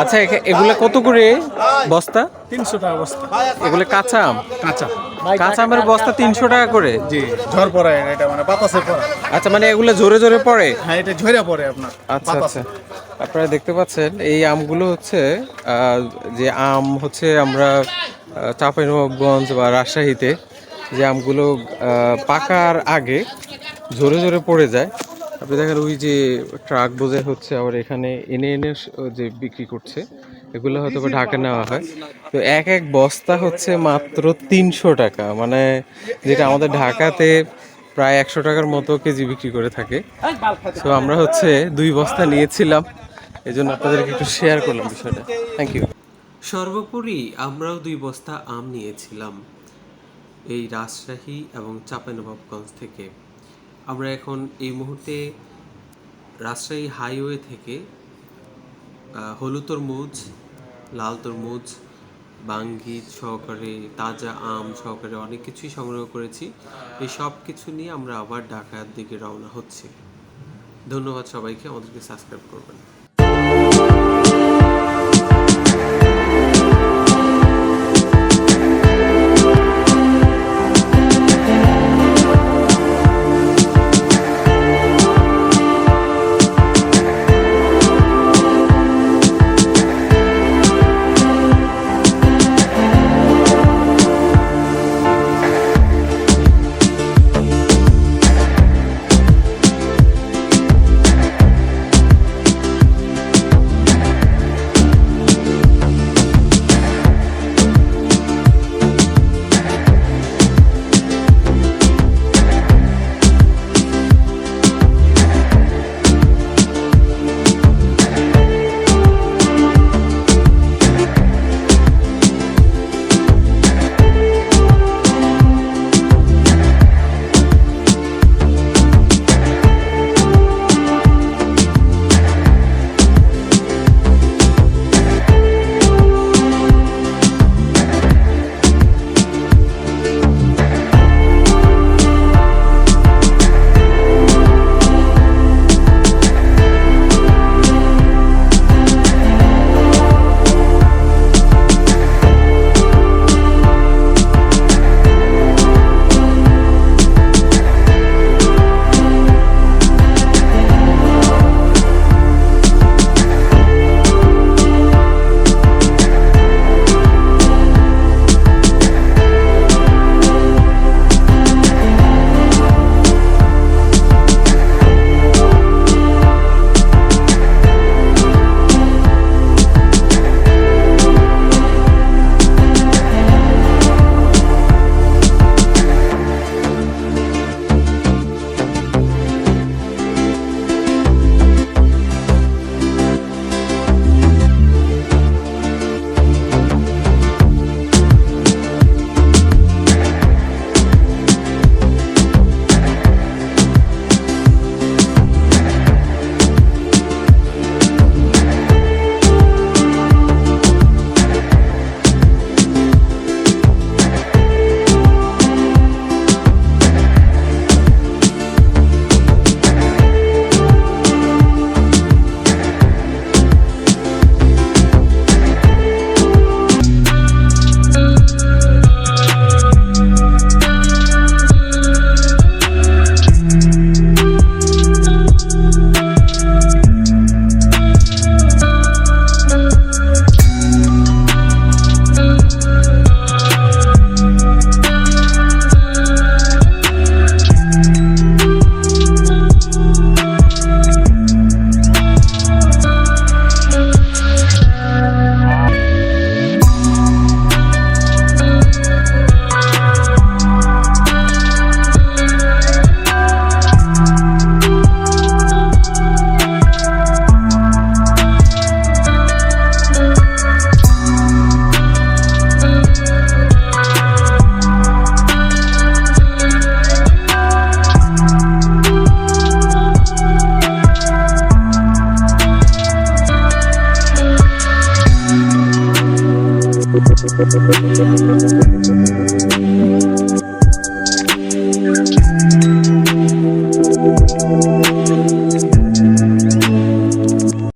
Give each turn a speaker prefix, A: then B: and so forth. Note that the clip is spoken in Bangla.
A: আচ্ছা এগুলো কত করে বস্তা?
B: তিনশো টাকা বস্তা।
A: এগুলো কাঁচা আম?
B: কাঁচা।
A: কাঁচা আমের বস্তা তিনশো টাকা করে?
B: জি ঝড় পড়ে এটা মানে বাতাসে পড়ে।
A: আচ্ছা মানে এগুলো জোরে জোরে পড়ে?
B: হ্যাঁ এটা ঝরে পড়ে আপনার
A: আচ্ছা আচ্ছা। আপনারা দেখতে পাচ্ছেন এই আমগুলো হচ্ছে আহ, যে আম হচ্ছে আমরা চাঁপাইনবাবগঞ্জ বা রাজশাহীতে যে আমগুলো পাকার আগে জোরে জোরে পড়ে যায়। আপনি দেখেন ওই যে ট্রাক বোঝাই হচ্ছে আবার এখানে এনে এনে যে বিক্রি করছে, এগুলো হয়তো ঢাকা নেওয়া হয়। তো এক এক বস্তা হচ্ছে মাত্র তিনশো টাকা মানে যেটা আমাদের ঢাকাতে প্রায় একশো টাকার মতো কেজি বিক্রি করে থাকে। তো আমরা হচ্ছে দুই বস্তা নিয়েছিলাম এই জন্য আপনাদেরকে একটু শেয়ার করলাম বিষয়টা। থ্যাংক ইউ সর্বোপরি আমরাও দুই বস্তা আম নিয়েছিলাম, এই রাজশাহী এবং চাঁপাইনবাবগঞ্জ থেকে। আমরা এখন এই মুহূর্তে রাজশাহী হাইওয়ে থেকে হলুদ তরমুজ, লাল তরমুজ বাঙ্গি সহকারে তাজা আম সহকারে অনেক কিছুই সংগ্রহ করেছি। এই সব কিছু নিয়ে আমরা আবার ঢাকার দিকে রওনা হচ্ছি। ধন্যবাদ সবাইকে, আমাদেরকে সাবস্ক্রাইব করবেন। Thank you.